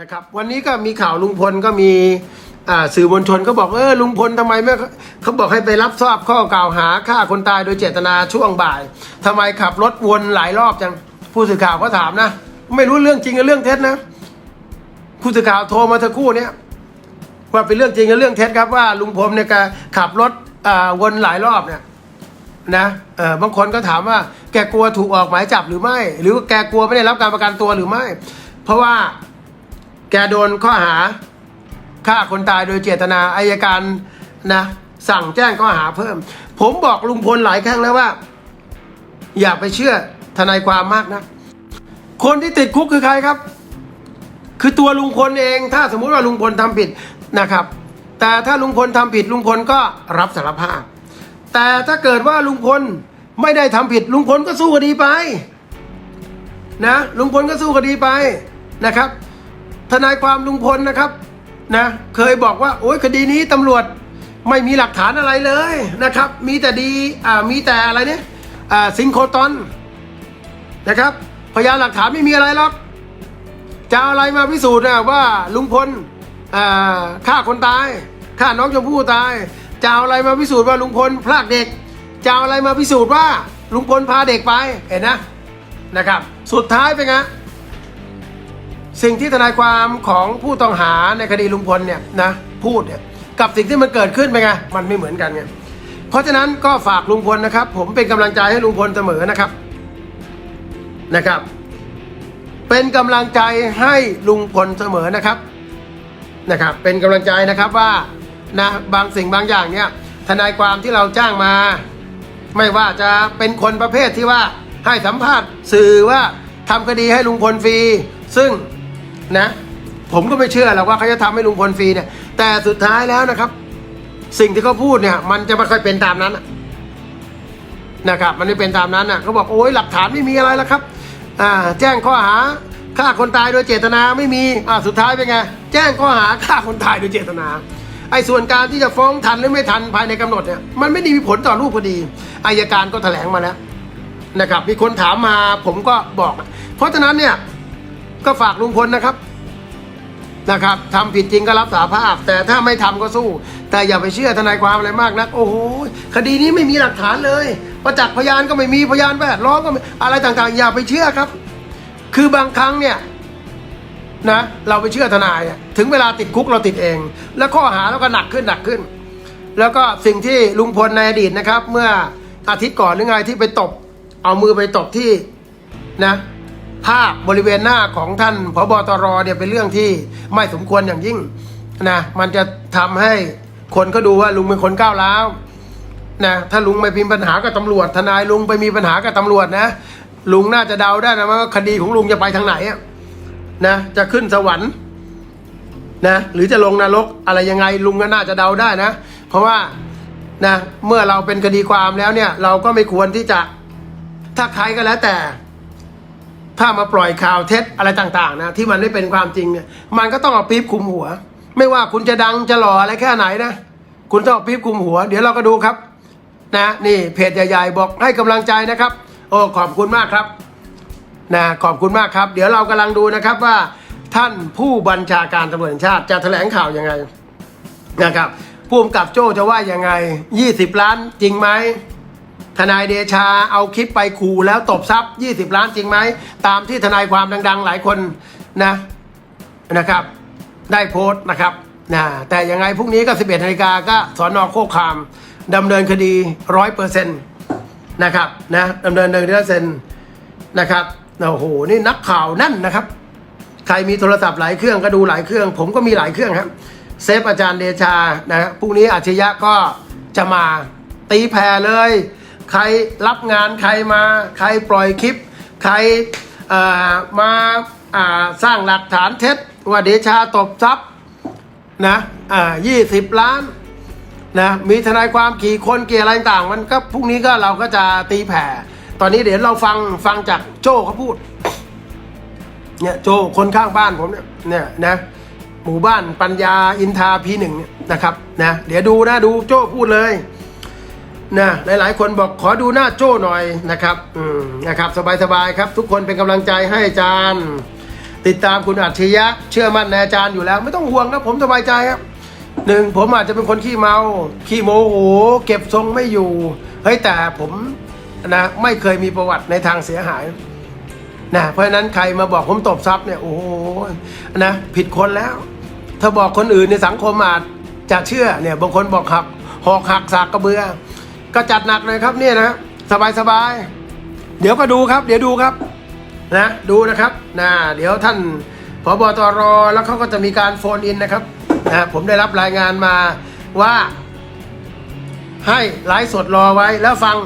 นะครับวันนี้ก็มีข่าวลุงพลก็มีอ่าสื่อมวลชนก็บอกเออลุงพลทำไมไม่เขาบอกให้ไปรับทราบข้อกล่าวหาฆ่าคนตายโดยเจตนาช่วงบ่ายทำไมขับรถวนหลายรอบจังผู้สื่อข่าวก็ถามนะ ไม่รู้เรื่องจริงกับเรื่องเท็จนะ ผู้สื่อข่าวโทรมาสักคู่เนี้ยว่าเป็นเรื่องจริงกับเรื่องเท็จครับว่าลุงพลเนี่ยขับรถอ่าวนหลายรอบเนี่ยนะเออบางคนก็ถามว่าแกกลัวถูกออกหมายจับหรือไม่ หรือแกกลัวไม่ได้รับการประกันตัวหรือไม่ เพราะว่า แกโดนข้อหาฆ่าคนตายโดยเจตนาอายการนะ สั่งแจ้งข้อหาเพิ่ม ผมบอกลุงพลหลายครั้งแล้วว่า อย่าไปเชื่อทนายความมากนะ คนที่ติดคุกคือใครครับ คือตัวลุงพลเอง ถ้าสมมุติว่าลุงพลทำผิดนะครับ แต่ถ้าลุงพลทำผิดลุงพลก็รับสารภาพ แต่ถ้าเกิดว่าลุงพลไม่ได้ทำผิด ลุงพลก็สู้คดีไป นะลุงพลก็สู้คดีไปนะครับ ทนายความลุงพลนะครับนะเคยบอกว่าโอ้ยคดีนี้ตำรวจไม่มีหลักฐานอะไรเลยนะครับ มีแต่ดีอ่ามีแต่อะไรเนี่ยอ่าซิงโครตอนนะครับ พยานหลักฐานไม่มีอะไรหรอกจะอาอะไรมาพิสูจน์นะว่าลุงพลอ่าฆ่าคนตายฆ่าน้องชมพู่ตายจะเอาอะไรมาพิสูจน์ว่าลุงพลพลากเด็กจะเอาอะไรมาพิสูจน์ว่าลุงพลพาเด็กไปเห็นนะนะครับ สุดท้ายเป็นไง สิ่งที่ทนายความของผู้ต้องหาในคดีลุงพลเนี่ยนะพูดเนี่ยกับสิ่งที่มันเกิดขึ้นเป็นไงมันไม่เหมือนกันไงเพราะฉะนั้นก็ฝากลุงพลนะครับ ผมเป็นกำลังใจให้ลุงพลเสมอนะครับนะครับ เป็นกำลังใจให้ลุงพลเสมอนะครับนะครับ เป็นกำลังใจนะครับว่านะบางสิ่งบางอย่างเนี่ยทนายความที่เราจ้างมา ไม่ว่าจะเป็นคนประเภทที่ว่าให้สัมภาษณ์สื่อว่าทำคดีให้ลุงพลฟรี ซึ่ง นะ ผมก็ไม่เชื่อหรอกว่าเขาจะทำให้ลุงพลฟรีเนี่ย แต่สุดท้ายแล้วนะครับ สิ่งที่เขาพูดเนี่ย มันจะไม่ค่อยเป็นตามนั้นนะครับ มันไม่เป็นตามนั้นน่ะเขาบอกโอ้ยหลักฐานไม่มีอะไรแล้วครับอ่าแจ้งข้อหาฆ่าคนตายโดยเจตนาไม่มีอ่าสุดท้ายเป็นไง แจ้งข้อหาฆ่าคนตายโดยเจตนา ไอ้ส่วนการที่จะฟ้องทันหรือไม่ทันภายในกำหนดเนี่ย มันไม่ได้มีผลต่อรูปคดี อายการก็แถลงมาแล้วนะครับ มีคนถามมาผมก็บอก เพราะฉะนั้นเนี่ยก็ฝากลุงพลนะครับ นะครับทำผิดจริงก็รับสาภาพ แต่ถ้าไม่ทำก็สู้ แต่อย่าไปเชื่อทนายความอะไรมากนัก โอ้โหคดีนี้ไม่มีหลักฐานเลย ประจักษ์พยานก็ไม่มีพยานแวดล้อมก็ไม่อะไรต่างๆ อย่าไปเชื่อครับ คือบางครั้งเนี่ยนะเราไปเชื่อทนายถึงเวลาติดคุกเราติดเอง แล้วข้อหาเราก็หนักขึ้นหนักขึ้น แล้วก็สิ่งที่ลุงพลในอดีตนะครับ เมื่ออาทิตย์ก่อนหรือไงที่ไปตบ เอามือไปตบที่นะ ภาพบริเวณหน้าของท่านพบตรเนี่ยเป็นเรื่องที่ไม่สมควรอย่างยิ่งนะมันจะทำให้คนก็ดูว่าลุงเป็นคนก้าวร้าวนะถ้าลุงไม่มีปัญหากับตำรวจ ทนายลุงไปมีปัญหากับตำรวจนะ ลุงน่าจะเดาได้นะว่าคดีของลุงจะไปทางไหนนะจะขึ้นสวรรค์นะหรือจะลงนรกอะไรยังไงลุงก็น่าจะเดาได้นะ เพราะว่านะเมื่อเราเป็นคดีความแล้วเนี่ย เราก็ไม่ควรที่จะถ้าใครก็แล้วแต่ ถ้ามาปล่อยข่าวเท็จอะไรต่างๆนะที่มันไม่เป็นความจริงเนี่ยมันก็ต้องเอาปี๊บคุมหัว ไม่ว่าคุณจะดังจะหล่ออะไรแค่ไหนนะคุณต้องเอาปี๊บคุมหัว เดี๋ยวเราก็ดูครับ นะนี่เพจใหญ่ๆบอกให้กำลังใจนะครับ โอ้ขอบคุณมากครับนะขอบคุณมากครับ เดี๋ยวเรากำลังดูนะครับว่าท่านผู้บัญชาการตำรวจแห่งชาติจะแถลงข่าวยังไงนะครับผู้กำกับโจ้จะว่ายังไง 20 ล้านจริงไหม ทนายเดชาเอาคลิปไปขู่แล้วตบทรัพย์ 20 ล้านจริงไหม ตามที่ทนายความดัง ๆ หลายคนนะนะครับ ได้โพสต์นะครับนะแต่ยังไงพรุ่งนี้ก็ 11นาฬิกาก็สอนอโคกคามดำเนินคดีร้อยเปอร์เซ็นต์นะครับนะดำเนินหนึ่งเปอร์เซ็นต์นะครับโอ้โหนี่นักข่าวนั่นนะครับ ใครมีโทรศัพท์หลายเครื่องก็ดูหลายเครื่อง ผมก็มีหลายเครื่องครับเซฟอาจารย์เดชานะครับพรุ่งนี้อาชญะก็จะมาตีแผ่เลย ใครรับงานใครมา ใครปล่อยคลิป ใครมาาสร้างหลักฐานเท็จว่าเดชาตบทรัพย์นะยี่สิบล้านนะมีทนายความกี่คนเกี่ยอะไรต่างมันก็พรุ่งนี้ก็เราก็จะตีแผ่ ตอนนี้เดี๋ยวเราฟังฟังจากโจ้เขาพูดเนี่ยโจคนข้างบ้านผมเนี่ยเนี่ยนะหมู่บ้านปัญญาอินทาพีหนึ่งเนี่ยนะครับนะเดี๋ยวดูนะดูโจ้พูดเลย นะหลายๆ คนบอกขอดูหน้าโจ้หน่อยนะครับอืมนะครับสบายๆครับ ทุกคนเป็นกำลังใจให้อาจารย์ ติดตามคุณอัจฉริยะเชื่อมั่นในอาจารย์อยู่แล้ว ไม่ต้องห่วงนะผมสบายใจครับหนึ่งผมอาจจะเป็นคนขี้เมาขี้โมโหเก็บทรงไม่อยู่เฮ้ยแต่ผมนะไม่เคยมีประวัติในทางเสียหายนะเพราะฉะนั้นใครมาบอกผมตบทรัพย์เนี่ยโอ้โหนะผิดคนแล้ว ถ้าบอกคนอื่นในสังคมอาจจะเชื่อเนี่ยบางคนบอกหักหอกหักสากกระเบือ ก็จัดหนักเลยครับเนี่ยนะสบายสบายๆเดี๋ยวก็ดูครับ เดี๋ยวดูครับนะดูนะครับนะเดี๋ยวท่านพบตรแล้วเขาก็จะมีการโฟนอินนะครับนะผมได้รับรายงานมาว่า ให้ไลฟ์สดรอไว้แล้วฟัง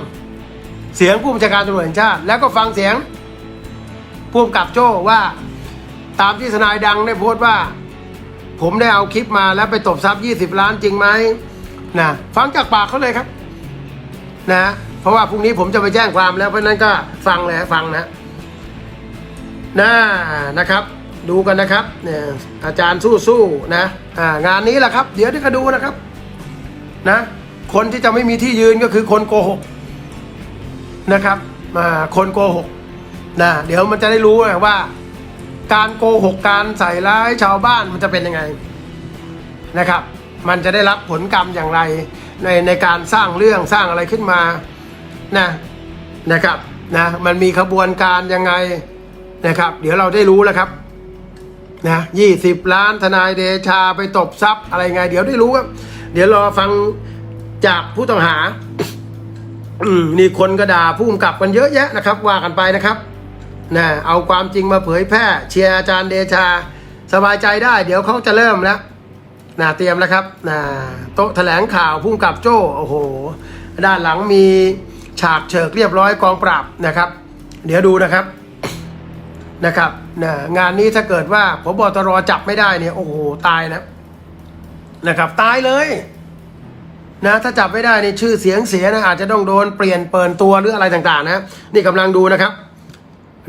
เสียงผู้บัญชาการตำรวจแห่งชาติ แล้วก็ฟังเสียงผู้กำกับโจ้ว่าตามที่ทนายดังได้โพสต์ว่า ผมได้เอาคลิปมาแล้วไปตบทรัพย์ 20 ล้านจริงไหมนะฟังจากปากเขาเลยครับ นะ เพราะว่าพรุ่งนี้ผมจะไปแจ้งความแล้วเพราะนั้นก็ฟังเลยฟังนะนะนะครับ ดูกันนะครับเนี่ยอาจารย์สู้ๆนะอ่างานนี้แหละครับ เดี๋ยวที่ก็ดูนะครับ นะ คนที่จะไม่มีที่ยืนก็คือคนโกหกนะครับอ่าคนโกหกนะเดี๋ยวมันจะได้รู้ว่า การโกหกการใส่ร้ายชาวบ้านมันจะเป็นยังไงนะครับ มันจะได้รับผลกรรมอย่างไร ในในการสร้างเรื่องสร้างอะไรขึ้นมานะนะครับนะมันมีขบวนการยังไงนะครับ เดี๋ยวเราได้รู้แล้วครับนะยี่สิบล้านทนายเดชาไปตบทรัพย์อะไรไง เดี๋ยวได้รู้ครับ เดี๋ยวรอฟังจากผู้ต้องหา อืมนี่คนก็ด่าผู้กำกับกันเยอะแยะนะครับ ว่ากันไปนะครับนะเอาความจริงมาเผยแพร่ เชียร์อาจารย์เดชา สบายใจได้ เดี๋ยวเขาจะเริ่มแล้ว นะเตรียมแล้วครับนะโต๊ะแถลงข่าวผู้กำกับโจ้โอ้โห ด้านหลังมีฉากเฉิกเรียบร้อยกองปราบนะครับ เดี๋ยวดูนะครับนะครับนะงานนี้ถ้าเกิดว่าพบตรจับไม่ได้เนี่ยโอ้โหตายนะนะครับ ตายเลยนะถ้าจับไม่ได้ในชื่อเสียงเสียนะอาจจะต้องโดนเปลี่ยนเปิดตัวหรืออะไรต่างๆ นะ นี่กำลังดูนะครับ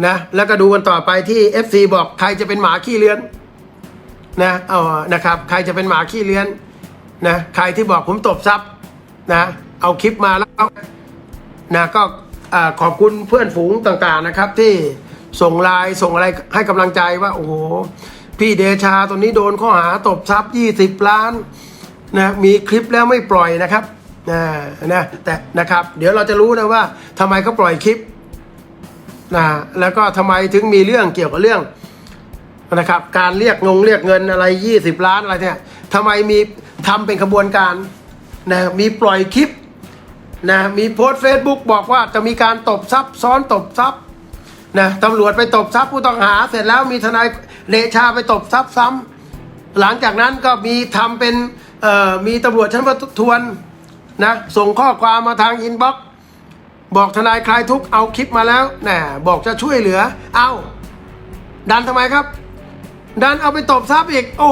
นะแล้วก็ดูกันต่อไปที่ FC บอกใครจะเป็นหมาขี้เลื้อน นะเอานะครับ ใครจะเป็นหมาขี้เลื้อนนะใครที่บอกผมตบทรัพย์นะเอาคลิปมาแล้วนะก็ขอบคุณเพื่อนฝูงต่างๆนะครับ ที่ส่งไลน์ส่งอะไรให้กำลังใจว่า โอ้โห พี่เดชาตัวนี้โดนข้อหาตบทรัพย์20ล้านนะมีคลิปแล้วไม่ปล่อยนะครับนะนะแต่นะครับเดี๋ยวเราจะรู้นะว่าทำไมเขาปล่อยคลิปนะแล้วก็ทำไมถึงมีเรื่องเกี่ยวกับเรื่อง นะครับ การเรียกงงเรียกเงินอะไร 20 ล้านอะไรเนี่ยทำไมมีทำเป็นขบวนการนะมีปล่อยคลิปนะมีโพสต์เฟซบุ๊กบอกว่าจะมีการตบทรัพย์ซ้อนตบทรัพย์นะตำรวจไปตบทรัพย์ผู้ต้องหา เสร็จแล้วมีทนายเดชาไปตบทรัพย์ซ้ำหลังจากนั้นก็มีทำเป็นมีตำรวจชั้นประทวนนะส่งข้อความมาทางอินบ็อกซ์บอกทนายคลายทุกข์เอาคลิปมาแล้วน่บอกจะช่วยเหลือ เอาดันทำไมครับ ดันเอาไปตบทรัพย์อีก โอ้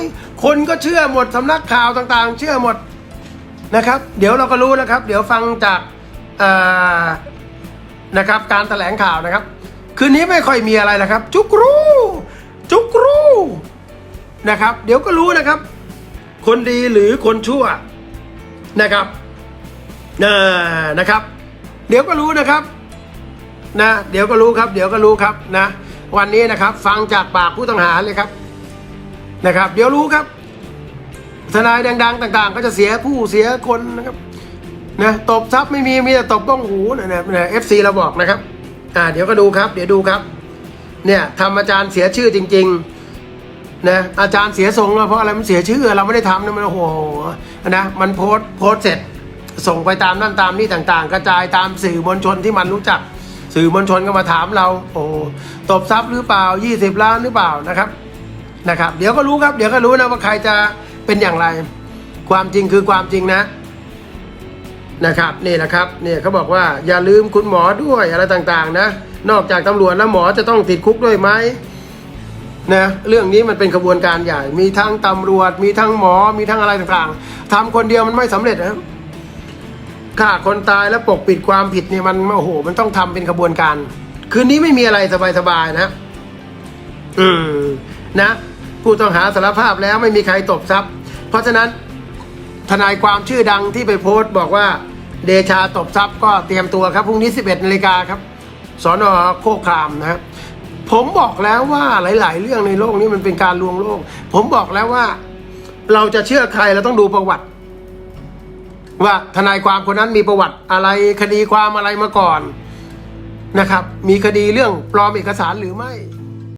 ยคนก็เชื่อหมดสำนักข่าวต่างๆ เชื่อหมดนะครับ เดี๋ยวเราก็รู้นะครับ เดี๋ยวฟังจากนะครับ การแถลงข่าวนะครับ คืนนี้ไม่ค่อยมีอะไรนะครับ จุกรู้ จุกรู้นะครับ เดี๋ยวก็รู้นะครับ คนดีหรือคนชั่วนะครับนะนะครับ เดี๋ยวก็รู้นะครับ นะ เดี๋ยวก็รู้ครับ เดี๋ยวก็รู้ครับนะ วันนี้นะครับ ฟังจากปากผู้ต้องหาเลยครับนะครับ เดี๋ยวรู้ครับ ทนายดัง ๆ ต่าง ๆ ก็จะเสียผู้เสียคนนะครับนะตบทรัพย์ไม่มีมีแต่ตบบ้องหูนะนะนะเอฟซีเราบอกนะครับ อ่า เดี๋ยวก็ดูครับ เดี๋ยวดูครับ เนี่ยทำอาจารย์เสียชื่อจริง ๆ นะอาจารย์เสียทรงเพราะอะไรมันเสียชื่อ เราไม่ได้ทำนะมันโอ้โหนะมันโพสต์โพสต์เสร็จส่งไปตามนั่นตามนี่ต่างๆ กระจายตามสื่อมวลชนที่มันรู้จัก สื่อมวลชนก็มาถามเรา โอ้ตบทรัพย์หรือเปล่า 20 ล้านหรือเปล่านะครับนะครับ เดี๋ยวก็รู้ครับ เดี๋ยวก็รู้นะว่าใครจะเป็นอย่างไร ความจริงคือความจริงนะนะครับนี่นะครับเนี่ยเขาบอกว่าอย่าลืมคุณหมอด้วยอะไรต่างๆ นะ นอกจากตำรวจแล้วหมอจะต้องติดคุกด้วยไหมนะเรื่องนี้มันเป็นขบวนการใหญ่ มีทั้งตำรวจ มีทั้งหมอมีทั้งอะไรต่างๆทำคนเดียวมันไม่สำเร็จนะ ฆ่าคนตายแล้วปกปิดความผิดเนี่ยมันโอ้โห มันต้องทำเป็นขบวนการ คืนนี้ไม่มีอะไรสบายๆนะ อืมนะผู้ต้องหาสารภาพแล้วไม่มีใครตบทรัพย์ เพราะฉะนั้นทนายความชื่อดังที่ไปโพสต์บอกว่าเดชาตบทรัพย์ก็เตรียมตัวครับพรุ่งนี้ 11นาฬิกาครับสอนอโคครามนะครับผมบอกแล้วว่าหลาย ๆ เรื่องในโลกนี้มันเป็นการลวงโลก ผมบอกแล้วว่า เราจะเชื่อใครเราต้องดูประวัติ ว่าทนายความคนนั้นมีประวัติอะไรคดีความอะไรมาก่อนนะครับ มีคดีเรื่องปลอมเอกสารหรือไม่